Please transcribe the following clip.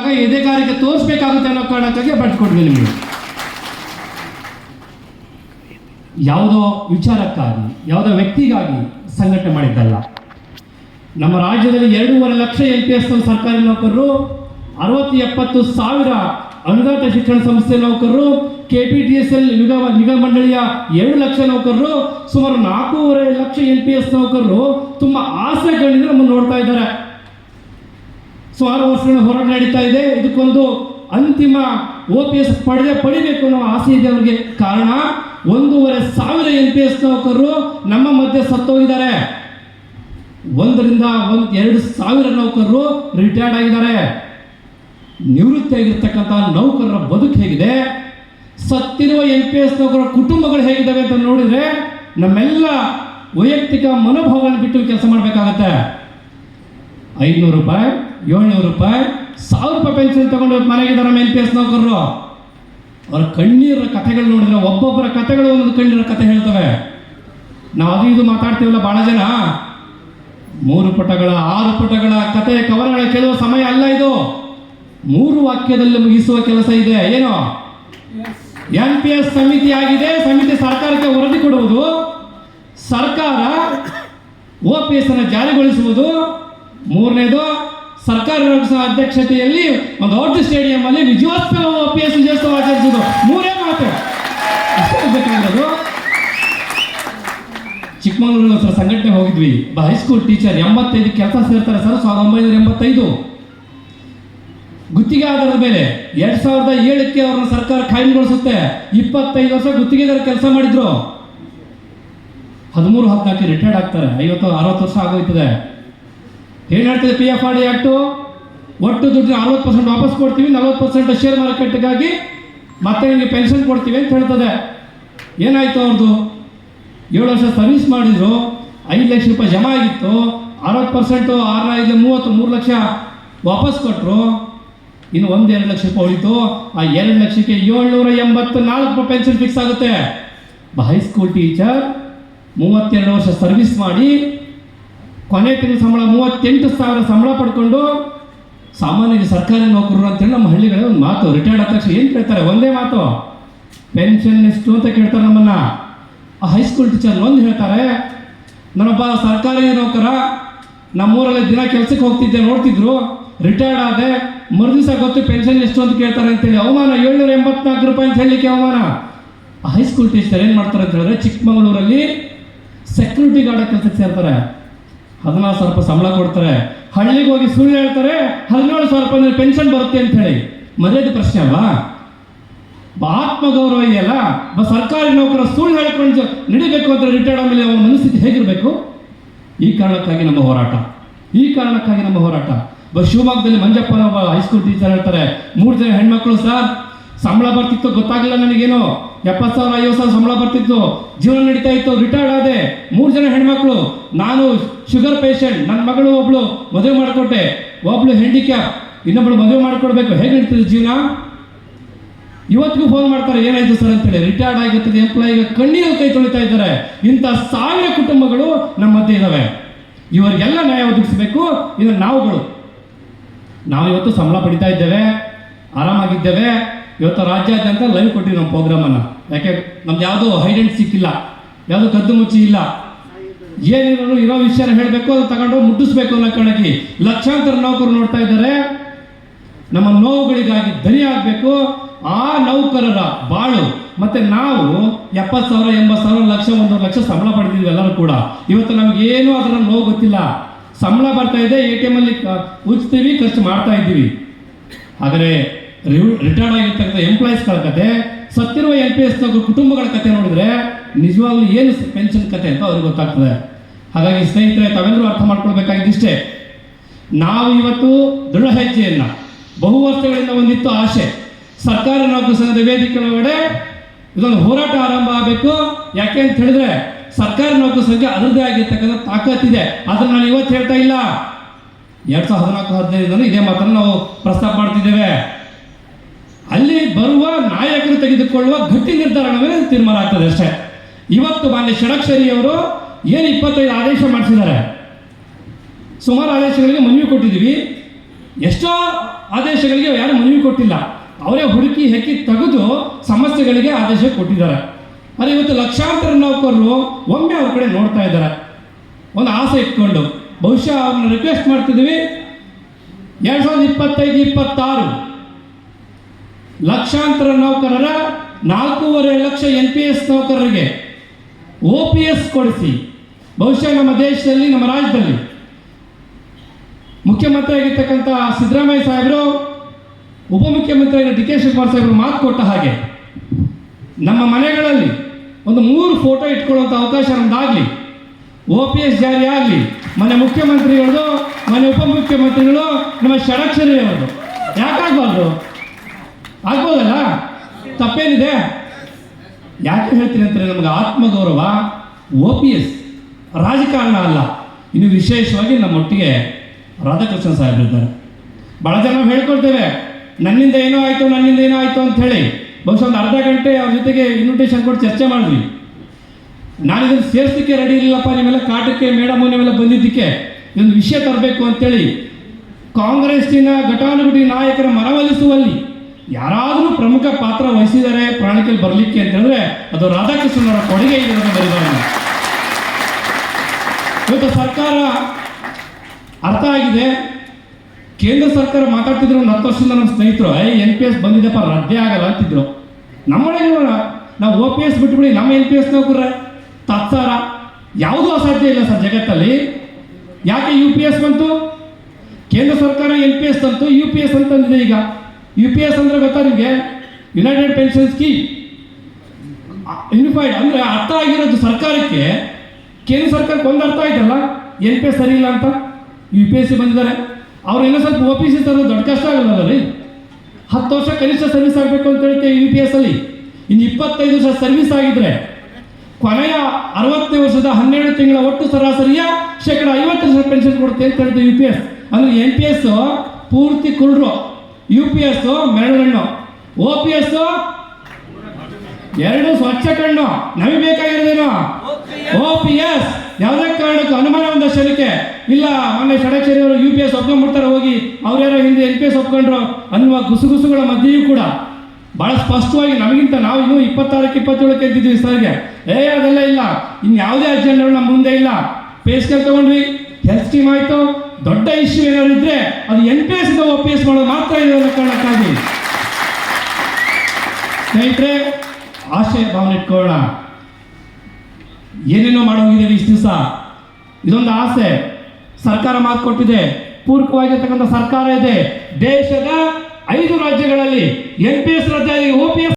ಆಗ ಕಾರ್ಯಕ್ಕೆ ತೋರಿಸ್ಬೇಕಾಗುತ್ತೆ ಅನ್ನೋ ಕಾರಣಕ್ಕಾಗಿ ಬರ್ಕೊಡ್ವಿ ನಿಮಗೆ. ಯಾವುದೋ ವಿಚಾರಕ್ಕಾಗಿ, ಯಾವುದೋ ವ್ಯಕ್ತಿಗಾಗಿ ಸಂಘಟನೆ ಮಾಡಿದ್ದಲ್ಲ. ನಮ್ಮ ರಾಜ್ಯದಲ್ಲಿ ಎರಡೂವರೆ ಲಕ್ಷ ಎಲ್ ಪಿ ಎಸ್ ಸರ್ಕಾರಿ ನೌಕರರು ಅರವತ್ತು ಎಪ್ಪತ್ತು ಸಾವಿರ ಅನುದಾತ ಶಿಕ್ಷಣ ಸಂಸ್ಥೆ ನೌಕರರು K P T S L ನಿಗಮ ನಿಗಮ ಮಂಡಳಿಯ ಎರಡು ಲಕ್ಷ ನೌಕರರು, ಸುಮಾರು ನಾಲ್ಕೂವರೆ ಲಕ್ಷ ಎಲ್ ಪಿ ಎಸ್ ನೌಕರರು ತುಂಬ ಆಸೆಗಳಿಂದ ನಮ್ಮನ್ನು ನೋಡ್ತಾ ಇದ್ದಾರೆ. ಸುಮಾರು ವರ್ಷಗಳ ಹೋರಾಟ ನಡೀತಾ ಇದೆ. ಇದಕ್ಕೊಂದು ಅಂತಿಮ ಒ ಪಿ ಎಸ್ ಪಡೆದೇ ಪಡಿಬೇಕು ಅನ್ನೋ ಆಸೆ ಇದೆ ಅವ್ರಿಗೆ. ಕಾರಣ, ಒಂದೂವರೆ ಸಾವಿರ ಎನ್ ಪಿ ಎಸ್ ನೌಕರರು ನಮ್ಮ ಮಧ್ಯೆ ಸತ್ತೋಗಿದ್ದಾರೆ. ಒಂದರಿಂದ ಒಂದು ಎರಡು ಸಾವಿರ ನೌಕರರು ರಿಟೈರ್ಡ್ ಆಗಿದ್ದಾರೆ. ನಿವೃತ್ತಿ ಆಗಿರ್ತಕ್ಕಂಥ ನೌಕರರ ಬದುಕು ಹೇಗಿದೆ. ಸತ್ತಿರುವ ಎನ್ ಪಿ ಎಸ್ ನೌಕರರ ಕುಟುಂಬಗಳು ಹೇಗಿದ್ದಾವೆ ಅಂತ ನೋಡಿದ್ರೆ ನಮ್ಮೆಲ್ಲ ವೈಯಕ್ತಿಕ ಮನೋಭಾವವನ್ನು ಬಿಟ್ಟು ಕೆಲಸ ಮಾಡಬೇಕಾಗತ್ತೆ. ಐನೂರು ರೂಪಾಯಿ. ಏಳ್ನೂರು ರೂಪಾಯಿ, ಸಾವಿರ ರೂಪಾಯಿ ಪೆನ್ಷನ್ ತಗೊಂಡು ಮನೆಗೆ ಮನೆಗಿದ್ದಾರೆ ಎನ್ ಪಿ ಎಸ್ ನೌಕರರು. ಅವರ ಕಣ್ಣೀರ ಕಥೆಗಳು ನೋಡಿದ್ರೆ ಒಬ್ಬೊಬ್ಬರ ಕಥೆಗಳು ಒಂದೊಂದು ಕಣ್ಣೀರ ಕಥೆ ಹೇಳ್ತವೆ. ನಾವು ಅದು ಇದು ಮಾತಾಡ್ತೀವಲ್ಲ ಭಾಳ ಜನ. ಮೂರು ಪುಟಗಳ, ಆರು ಪುಟಗಳ ಕಥೆ ಕವರಗಳ ಕೇಳುವ ಸಮಯ ಅಲ್ಲ ಇದು. ಮೂರು ವಾಕ್ಯದಲ್ಲಿ ಮುಗಿಸುವ ಕೆಲಸ ಇದೆ. ಏನು? ಎನ್ ಪಿ ಎಸ್ ಸಮಿತಿ ಆಗಿದೆ. ಸಮಿತಿ ಸರ್ಕಾರಕ್ಕೆ ವರದಿ ಕೊಡುವುದು. ಸರ್ಕಾರ ಓ ಪಿ ಎಸ್ ಅನ್ನು ಜಾರಿಗೊಳಿಸುವುದು. ಮೂರನೇದು ಸರ್ಕಾರ ಅಧ್ಯಕ್ಷತೆಯಲ್ಲಿ ಒಂದು ದೊಡ್ಡ ಸ್ಟೇಡಿಯಂ ಅಲ್ಲಿ ವಿಜಯೋತ್ಸವ ಪಿ ಎಸ್ ವಿಜಯೋತ್ಸವ ಆಚರಿಸಿದ್ರು ಮೂರೇ ಮಾತು. ಬೇಕಾಗಿರೋದು ಚಿಕ್ಕಮಗಳೂರು ಸರ್ ಸಂಘಟನೆ ಹೋಗಿದ್ವಿ. ಹೈಸ್ಕೂಲ್ ಟೀಚರ್ ಎಂಬತ್ತೈದು ಕೆಲಸ ಸೇರ್ತಾರೆ ಸರ್, ಸಾವಿರದ ಒಂಬೈನೂರ ಎಂಬತ್ತೈದು. ಗುತ್ತಿಗೆ ಆಧಾರದ ಮೇಲೆ ಎರಡ್ ಸಾವಿರದ ಏಳಕ್ಕೆ ಅವ್ರನ್ನ ಸರ್ಕಾರ ಕಾಯಂಗೊಳಿಸುತ್ತೆ ಇಪ್ಪತ್ತೈದು ವರ್ಷ ಗುತ್ತಿಗೆದಾರ ಕೆಲಸ ಮಾಡಿದ್ರು. ಹದಿಮೂರು, ಹದಿನಾಲ್ಕು ರಿಟೈರ್ಡ್ ಆಗ್ತಾರೆ. ಐವತ್ತು, ಅರವತ್ತು ವರ್ಷ ಆಗೋಯ್ತದೆ. ಏನ್ ಹೇಳ್ತದೆ P F R D act ಒಟ್ಟು ದುಡ್ಡು ಅರವತ್ತು ಪರ್ಸೆಂಟ್ ವಾಪಸ್ ಕೊಡ್ತೀವಿ, ನಲವತ್ತು ಪರ್ಸೆಂಟ್ ಶೇರ್ ಮಾರ್ಕೆಟ್ಗಾಗಿ ಮತ್ತೆ ನಿಮಗೆ ಪೆನ್ಷನ್ ಕೊಡ್ತೀವಿ ಅಂತ ಹೇಳ್ತದೆ. ಏನಾಯ್ತು ಅವ್ರದ್ದು ಏಳು ವರ್ಷ ಸರ್ವಿಸ್ ಮಾಡಿದ್ರು, ಐದು ಲಕ್ಷ ರೂಪಾಯಿ ಜಮಾ ಆಗಿತ್ತು, ಅರವತ್ತು ಪರ್ಸೆಂಟು ಆರು ಐದು ಮೂವತ್ತು, ಮೂರು ಲಕ್ಷ ವಾಪಸ್ ಕೊಟ್ಟರು ಇನ್ನು ಒಂದು ಎರಡು ಲಕ್ಷ ರೂಪಾಯಿ ಉಳಿತು, ಆ ಎರಡು ಲಕ್ಷಕ್ಕೆ ಏಳ್ನೂರ ಎಂಬತ್ತು ನಾಲ್ಕು ರೂಪಾಯಿ ಪೆನ್ಷನ್ ಫಿಕ್ಸ್ ಆಗುತ್ತೆ. ಹೈಸ್ಕೂಲ್ ಟೀಚರ್ ಮೂವತ್ತೆರಡು ವರ್ಷ ಸರ್ವಿಸ್ ಮಾಡಿ ಕೊನೆ ತಿಂಗಳ ಸಂಬಳ, ಮೂವತ್ತೆಂಟು ಸಾವಿರ ಸಂಬಳ ಪಡ್ಕೊಂಡು ಸಾಮಾನ್ಯ ಸರ್ಕಾರಿ ನೌಕರರು ಅಂತೇಳಿ ನಮ್ಮ ಹಳ್ಳಿಗಳ ಒಂದು ಮಾತು. ರಿಟೈರ್ಡ್ ಆದ ತಕ್ಷಣ ಏನು ಕೇಳ್ತಾರೆ? ಒಂದೇ ಮಾತು. ಪೆನ್ಷನ್ ಎಷ್ಟು ಅಂತ ಕೇಳ್ತಾರೆ ನಮ್ಮನ್ನ. ಆ ಹೈಸ್ಕೂಲ್ ಟೀಚರ್ ಒಂದು ಹೇಳ್ತಾರೆ ನನ್ನೊಬ್ಬ ಸರ್ಕಾರಿ ನೌಕರ, ನಮ್ಮೂರಲ್ಲಿ ದಿನ ಕೆಲಸಕ್ಕೆ ಹೋಗ್ತಿದ್ದೆ, ನೋಡ್ತಿದ್ರು. ರಿಟೈರ್ಡ್ ಆದೆ, ಮರುದಿವಸ ಗೊತ್ತು ಪೆನ್ಷನ್ ಎಷ್ಟು ಅಂತ ಕೇಳ್ತಾರೆ ಅಂತೇಳಿ. ಅವಮಾನ ಏಳ್ನೂರ ಎಂಬತ್ನಾಲ್ಕು ರೂಪಾಯಿ ಅಂತ ಹೇಳಲಿಕ್ಕೆ ಅವಮಾನ. ಆ ಹೈಸ್ಕೂಲ್ ಟೀಚರ್ ಏನು ಮಾಡ್ತಾರೆ ಅಂತ ಹೇಳಿದ್ರೆ ಚಿಕ್ಕಮಗಳೂರಲ್ಲಿ ಸೆಕ್ಯೂರಿಟಿ ಗಾರ್ಡ್ ಕೆಲಸಕ್ಕೆ ಸೇರ್ತಾರೆ. ಹದಿನಾರು ಸಾವಿರ ರೂಪಾಯಿ ಸಂಬಳ ಕೊಡ್ತಾರೆ. ಹಳ್ಳಿಗೆ ಹೋಗಿ ಸುಳ್ಳು ಹೇಳ್ತಾರೆ, ಹದಿನೇಳು ಸಾವಿರ ರೂಪಾಯಿ ಪೆನ್ಷನ್ ಬರುತ್ತೆ ಅಂತ ಹೇಳಿ. ಮದುವೆ ಪ್ರಶ್ನೆ ಅಲ್ವಾ? ಆತ್ಮ ಆತ್ಮಗೌರವ ಇದೆಯಲ್ಲ ಸರ್ಕಾರಿ ನೌಕರ ಸುಳ್ಳು ಹೇಳ್ಕೊಂಡು ನಡಿಬೇಕು ಅಂತ ರಿಟೈರ್ಡ್ ಆದಮೇಲೆ ಅವನ ಮನಸ್ಥಿತಿ ಹೇಗಿರಬೇಕು? ಈ ಕಾರಣಕ್ಕಾಗಿ ನಮ್ಮ ಹೋರಾಟ. ಈ ಕಾರಣಕ್ಕಾಗಿ ನಮ್ಮ ಹೋರಾಟ. ಬಸ್ ಶಿವಮೊಗ್ಗದಲ್ಲಿ ಮಂಜಪ್ಪನ ಒಬ್ಬ ಹೈಸ್ಕೂಲ್ ಟೀಚರ್ ಹೇಳ್ತಾರೆ, ಮೂರು ಜನ ಹೆಣ್ಮಕ್ಳು ಸರ್ ಸಂಬಳ ಬರ್ತಿತ್ತು, ಗೊತ್ತಾಗಲಿಲ್ಲ ನನಗೇನು. ಎಪ್ಪತ್ತು ಸಾವಿರ, ಐವತ್ತು ಸಾವಿರ ಸಂಬಳ ಬರ್ತಿತ್ತು. ಜೀವನ ನಡೀತಾ ಇತ್ತು ರಿಟೈರ್ಡ್ ಆದೆ. ಮೂರು ಜನ ಹೆಣ್ಮಕ್ಳು. ನಾನು ಶುಗರ್ ಪೇಷಂಟ್ ನನ್ನ ಮಗಳು ಒಬ್ಳು ಮದುವೆ ಮಾಡಿಕೊಟ್ಟೆ. ಒಬ್ಳು ಹ್ಯಾಂಡಿಕ್ಯಾಪ್ ಇನ್ನೊಬ್ಳು ಮದುವೆ ಮಾಡಿಕೊಡ್ಬೇಕು. ಹೇಗೆ ನಡೀತದೆ ಜೀವನ? ಇವತ್ತಿಗೂ ಫೋನ್ ಮಾಡ್ತಾರೆ, ಏನಾಯ್ತು ಸರ್ ಅಂತೇಳಿ. ರಿಟೈರ್ಡ್ ಆಗಿರ್ತದೆ ಎಂಪ್ಲಾಯಿಗೆ ಕಣ್ಣೀರು ಕೈ ತೊಳಿತಾ ಇದ್ದಾರೆ. ಇಂಥ ಸಾವಿರ ಕುಟುಂಬಗಳು ನಮ್ಮ ಮಧ್ಯೆ ಇದ್ದಾವೆ ಇವರಿಗೆಲ್ಲ ನ್ಯಾಯ ಒದಗಿಸಬೇಕು. ಇದು ನಾವುಗಳು. ನಾವು ಇವತ್ತು ಸಂಬಳ ಪಡಿತಾ ಇದ್ದೇವೆ. ಆರಾಮಾಗಿದ್ದೇವೆ. ಇವತ್ತು ರಾಜ್ಯಾದ್ಯಂತ ಲೈವ್ ಕೊಟ್ಟಿವಿ ನಮ್ಮ ಪ್ರೋಗ್ರಾಮನ್ನು ಯಾಕೆ, ನಮ್ದು ಯಾವುದೋ ಹೈಡೆಂಟ್ ಸಿಕ್ಕಿಲ್ಲ ಯಾವುದೋ ಕದ್ದು ಮುಚ್ಚಿ ಇಲ್ಲ. ಏನಿರೋರು ಇರೋ ವಿಷಯನ ಹೇಳಬೇಕು ಅದು ತಗೊಂಡು ಮುಟ್ಟಿಸ್ಬೇಕು ಅನ್ನೋ ಕಾರಣಕ್ಕೆ ಲಕ್ಷಾಂತರ ನೌಕರು ನೋಡ್ತಾ ಇದ್ದಾರೆ. ನಮ್ಮ ನೋವುಗಳಿಗಾಗಿ ಧನಿ ಆಗಬೇಕು. ಆ ನೌಕರರ ಬಾಳು. ಮತ್ತೆ ನಾವು ಎಪ್ಪತ್ತು ಸಾವಿರ, ಎಂಬತ್ತು ಸಾವಿರ, ಲಕ್ಷ ಒಂದು ಲಕ್ಷ ಸಂಬಳ ಪಡೆದಿದ್ವಿ ಎಲ್ಲರೂ ಕೂಡ. ಇವತ್ತು ನಮಗೇನು ಅದರ ನೋವು ಗೊತ್ತಿಲ್ಲ. ಸಂಬಳ ಬರ್ತಾ ಇದೆ ಎ ಟಿ ಎಂ ಅಲ್ಲಿ ಉಜ್ತೀವಿ, ಖರ್ಚು ಮಾಡ್ತಾ ಇದ್ದೀವಿ. ಹಾಗಾದ್ರೆ ರಿಟೈರ್ಡ್ ಆಗಿರ್ತಕ್ಕಂಥ ಎಂಪ್ಲಾಯೀಸ್ಗಳ ಕತೆ, ಸತ್ತಿರುವ ಎಲ್ ಪಿ ಎಸ್ ಕುಟುಂಬಗಳ ಕತೆ ನೋಡಿದ್ರೆ ನಿಜವಾಗ್ಲೂ ಏನು ಪೆನ್ಷನ್ ಕತೆ ಅಂತ ಅವ್ರಿಗೆ ಗೊತ್ತಾಗ್ತದೆ. ಹಾಗಾಗಿ ಸ್ನೇಹಿತರೆ, ತಾವೆಲ್ಲರೂ ಅರ್ಥ ಮಾಡ್ಕೊಳ್ಬೇಕಾಗಿದ್ದಿಷ್ಟೇ. ನಾವು ಇವತ್ತು ದೃಢ ಹೆಜ್ಜೆಯನ್ನ, ಬಹು ವರ್ಷಗಳಿಂದ ಒಂದಿತ್ತು ಆಸೆ, ಸರ್ಕಾರ ನೌಕರ ಸಂಘದ ವೇದಿಕೆ ಒಳಗಡೆ ಇದೊಂದು ಹೋರಾಟ ಆರಂಭ ಆಗಬೇಕು. ಯಾಕೆ ಅಂತ ಹೇಳಿದ್ರೆ, ಸರ್ಕಾರ ನೌಕರ ಸಂಘ ಅದರದೇ ಆಗಿರ್ತಕ್ಕಂಥ ತಾಕತ್ತಿದೆ ಅದನ್ನ ನಾನು ಇವತ್ತು ಹೇಳ್ತಾ ಇಲ್ಲ. ಎರಡ್ ಸಾವಿರದ ಹದಿನಾಲ್ಕು ಹದಿನೈದರಲ್ಲಿ ಇದೇ ಮಾತನ್ನು ನಾವು ಪ್ರಸ್ತಾಪ ಮಾಡ್ತಿದ್ದೇವೆ. ಅಲ್ಲಿ ಬರುವ ನಾಯಕರು ತೆಗೆದುಕೊಳ್ಳುವ ಗಟ್ಟಿ ನಿರ್ಧಾರಣವೇ ತೀರ್ಮಾನ ಆಗ್ತದೆ ಅಷ್ಟೇ. ಇವತ್ತು ಮಾನ್ಯ ಷಡಕ್ಷರಿ ಅವರು ಏನು ಇಪ್ಪತ್ತೈದು ಆದೇಶ ಮಾಡಿಸಿದ್ದಾರೆ? ಸುಮಾರು ಆದೇಶಗಳಿಗೆ ಮನವಿ ಕೊಟ್ಟಿದ್ದೀವಿ. ಎಷ್ಟೋ ಆದೇಶಗಳಿಗೆ ಯಾರು ಮನವಿ ಕೊಟ್ಟಿಲ್ಲ. ಅವರೇ ಹುಡುಕಿ ಹೆಕ್ಕಿ ತೆಗೆದು ಸಮಸ್ಯೆಗಳಿಗೆ ಆದೇಶ ಕೊಟ್ಟಿದ್ದಾರೆ. ಆದರೆ ಇವತ್ತು ಲಕ್ಷಾಂತರ ನೌಕರರು ಒಮ್ಮೆ ಅವ್ರ ಕಡೆ ನೋಡ್ತಾ ಇದ್ದಾರೆ. ಒಂದು ಆಸೆ ಇಟ್ಕೊಂಡು. ಬಹುಶಃ ಅವ್ರನ್ನ ರಿಕ್ವೆಸ್ಟ್ ಮಾಡ್ತಿದ್ದೀವಿ. ಎರಡು ಸಾವಿರದ ಇಪ್ಪತ್ತೈದು, ಇಪ್ಪತ್ತಾರು ಲಕ್ಷಾಂತರ ನೌಕರರ ನಾಲ್ಕೂವರೆ ಲಕ್ಷ ಎನ್ ಪಿ ಎಸ್ ನೌಕರರಿಗೆ ಒ ಪಿ ಎಸ್ ಕೊಡಿಸಿ. ಬಹುಶಃ ನಮ್ಮ ದೇಶದಲ್ಲಿ, ನಮ್ಮ ರಾಜ್ಯದಲ್ಲಿ. ಮುಖ್ಯಮಂತ್ರಿ ಆಗಿರ್ತಕ್ಕಂಥ ಸಿದ್ದರಾಮಯ್ಯ ಸಾಹೇಬರು ಉಪಮುಖ್ಯಮಂತ್ರಿ ಡಿ ಕೆ ಶಿವಕುಮಾರ್ ಸಾಹೇಬರು ಮಾತು ಕೊಟ್ಟ ಹಾಗೆ, ನಮ್ಮ ಮನೆಗಳಲ್ಲಿ ಒಂದು ಮೂರು ಫೋಟೋ ಇಟ್ಕೊಳ್ಳುವಂಥ ಅವಕಾಶ ನಮ್ದಾಗಲಿ. ಒ ಪಿ ಎಸ್ ಜಾರಿ ಆಗಲಿ. ಮನೆ ಮುಖ್ಯಮಂತ್ರಿಗಳದು, ಮನೆ ಉಪಮುಖ್ಯಮಂತ್ರಿಗಳು ನಮ್ಮ ಷಡಕ್ಷರಿಯವರು ಯಾಕಾಗಬಾರ್ದು? ಆಗ್ಬೋದಲ್ಲ? ತಪ್ಪೇನಿದೆ? ಯಾಕೆ ಹೇಳ್ತೀನಿ ಅಂತಾರೆ ನಮಗೆ ಆತ್ಮಗೌರವ, ಒ ಪಿ ಎಸ್, ರಾಜಕಾರಣ ಅಲ್ಲ. ಇನ್ನು ವಿಶೇಷವಾಗಿ ನಮ್ಮೊಟ್ಟಿಗೆ ರಾಧಾಕೃಷ್ಣ ಸಾಹೇಬ್ರಿದ್ದಾರೆ ಭಾಳ ಜನ ಹೇಳ್ಕೊಳ್ತೇವೆ, ನನ್ನಿಂದ ಏನೋ ಆಯಿತು, ನನ್ನಿಂದ ಏನೋ ಆಯಿತು ಅಂತ ಹೇಳಿ. ಬಹುಶಃ ಒಂದು ಅರ್ಧ ಗಂಟೆ ಅವ್ರ ಜೊತೆಗೆ ಇನ್ವಿಟೇಷನ್ ಕೊಟ್ಟು ಚರ್ಚೆ ಮಾಡಿದ್ವಿ. ನಾನು ಇದನ್ನು ಸೇರಿಸಲಿಕ್ಕೆ ರೆಡಿ ಇರಲಿಲ್ಲಪ್ಪ ನಿಮ್ಮೆಲ್ಲ ಕಾಟಕ್ಕೆ ಮೇಡಮ್ ನೀವೆಲ್ಲ ಬಂದಿದ್ದಕ್ಕೆ ಇದೊಂದು ವಿಷಯ ತರಬೇಕು ಅಂತೇಳಿ ಕಾಂಗ್ರೆಸ್ಸಿನ ಘಟಾನುಘಟಿ ನಾಯಕರ ಮನವೊಲಿಸುವಲ್ಲಿ ಯಾರಾದರೂ ಪ್ರಮುಖ ಪಾತ್ರ ವಹಿಸಿದ್ದಾರೆ ಪ್ರಾಣಿಕಲ್ಲಿ ಬರಲಿಕ್ಕೆ ಅಂತ ಹೇಳಿದ್ರೆ ಅದು ರಾಧಾಕೃಷ್ಣನವರ ಕೊಡುಗೆ ಇದೆ ಅಂತ ಬರೆದಿದ್ದಾರೆ ಇವತ್ತು ಸರ್ಕಾರ ಅರ್ಥ ಆಗಿದೆ. ಕೇಂದ್ರ ಸರ್ಕಾರ ಮಾತಾಡ್ತಿದ್ರು ಒಂದು ಹತ್ತು ವರ್ಷದಿಂದ ನಮ್ಮ ಸ್ನೇಹಿತರು ಐ ಎನ್ ಪಿ ಎಸ್ ಬಂದಿದೆಪ್ಪ, ರದ್ದೆ ಆಗಲ್ಲ ಅಂತಿದ್ರು. ನಮ್ಮೊಳಗೆ ನಾವು ಓ ಪಿ ಎಸ್ ಬಿಟ್ಬಿಡಿ, ನಮ್ಮ ಎನ್ ಪಿ ಎಸ್ ನೌಕರ ತತ್ಸಾರ. ಯಾವುದೂ ಅಸಾಧ್ಯ ಇಲ್ಲ ಸರ್ ಜಗತ್ತಲ್ಲಿ. ಯಾಕೆ ಯು ಪಿ ಎಸ್ ಬಂತು? ಕೇಂದ್ರ ಸರ್ಕಾರ ಎನ್ ಪಿ ಎಸ್ ತಂತು ಯು ಪಿ ಎಸ್ ಅಂತಂದಿದೆ ಈಗ. ಯು ಪಿ ಎಸ್ ಅಂದ್ರೆ ಗೊತ್ತಾ ನಿಮಗೆ? ಯುನೈಟೆಡ್ ಪೆನ್ಷನ್ ಸ್ಕೀಮ್ ಯುನಿಫೈಡ್ ಅಂದರೆ ಅರ್ಥ ಆಗಿರೋದು ಸರ್ಕಾರಕ್ಕೆ. ಕೇಂದ್ರ ಸರ್ಕಾರಕ್ಕೆ ಒಂದು ಅರ್ಥ ಆಯ್ತಲ್ಲ? ಎನ್ ಪಿ ಎಸ್ ಸರಿ ಇಲ್ಲ ಅಂತ? ಯು ಪಿ ಎಸ್ ಸಿ ಬಂದಿದ್ದಾರೆ. ಅವ್ರು ಏನೋ ಸ್ವಲ್ಪ ಒ ಪಿ ಸಿ ತರೋದು ದೊಡ್ಡ ಕಷ್ಟ ಆಗಲ್ಲ ರೀ ಹತ್ತು ವರ್ಷ ಕನಿಷ್ಠ ಸರ್ವಿಸ್ ಆಗಬೇಕು ಅಂತ ಹೇಳ್ತೇವೆ ಯು ಪಿ ಎಸ್ ಅಲ್ಲಿ? ಇನ್ನು ಇಪ್ಪತ್ತೈದು ವರ್ಷ ಸರ್ವಿಸ್ ಆಗಿದ್ರೆ ಕೊನೆಯ ಅರವತ್ತನೇ ವರ್ಷದ ಹನ್ನೆರಡು ತಿಂಗಳ ಒಟ್ಟು ಸರಾಸರಿಯ ಶೇಕಡ ಐವತ್ತು ಪೆನ್ಷನ್ ಕೊಡುತ್ತೆ ಅಂತ ಹೇಳ್ತೀವಿ ಯು ಪಿ ಎಸ್ ಅಂದ್ರೆ ಎನ್ ಪಿ ಎಸ್ ಪೂರ್ತಿ ಕುರುಡ್ರು. ಯು ಪಿ ಎಸ್ ಮೆರಳುಗಣ್ಣು ಒ ಪಿ ಎಸ್ ಎರಡು ಸ್ವಚ್ಛ ಕಣ್ಣು. ನಮಗೆ ಬೇಕಾಗಿರೋದೇನು? ಓ ಪಿ ಎಸ್ ಯಾವುದೇ ಕಾರಣಕ್ಕೂ ಅನುಮಾನ ಒಂದು ಇಲ್ಲ, ಮೊನ್ನೆ ಷಡಕ್ಷರಿ ಅವರು ಯು ಪಿ ಎಸ್ ಒಪ್ಕೊಂಡ್ಬಿಡ್ತಾರೆ ಹೋಗಿ ಅವ್ರ್ಯಾರೋ ಹಿಂದೆ ಎಲ್ ಪಿ ಎಸ್ ಒಪ್ಕೊಂಡ್ರು ಅನ್ನುವ ಗುಸುಗುಸುಗಳ ಮಧ್ಯೆಯೂ ಕೂಡ. ಬಹಳ ಸ್ಪಷ್ಟವಾಗಿ ನಮಗಿಂತ ನಾವು ಇನ್ನೂ ಇಪ್ಪತ್ತಾರಕ್ಕೆ ಇಪ್ಪತ್ತೇಳಕ್ಕೆ ಇದ್ದಿದ್ವಿ ಸರ್ಗೆ ಏ, ಅದೆಲ್ಲ ಇಲ್ಲ. ಇನ್ನು ಯಾವುದೇ ಅಜೆಂಡಗಳು ನಮ್ಮ ಮುಂದೆ ಇಲ್ಲ. ಪೇಸ್ಕರ್ ತಗೊಂಡ್ರಿ ಹೆಲ್ತ್ ಸ್ಕೀಮ್ ಆಯಿತು. ದೊಡ್ಡ ಇಶ್ಯೂ ಏನಾದ್ರು ಇದ್ರೆ ಅದು N P S O P S ಮಾಡೋದು ಮಾತ್ರ ಇದೆ ಕಾರಣಕ್ಕಾಗಿ. ಸ್ನೇಹಿತರೆ, ಆಶಯ ಭಾವನೆ ಇಟ್ಕೊಳ್ಳೋಣ. ಏನೇನೋ ಮಾಡೋಗಿದ್ದೀವಿ ಇಷ್ಟು ದಿವಸ? ಇದೊಂದು ಆಸೆ. ಸರ್ಕಾರ ಮಾತು ಕೊಟ್ಟಿದೆ. ಪೂರಕವಾಗಿರ್ತಕ್ಕಂಥ ಸರ್ಕಾರ ಇದೆ. ದೇಶದ ಐದು ರಾಜ್ಯಗಳಲ್ಲಿ ಎನ್ ಪಿ ಎಸ್ ರದ್ದಾಗಿ ಒ ಪಿ ಎಸ್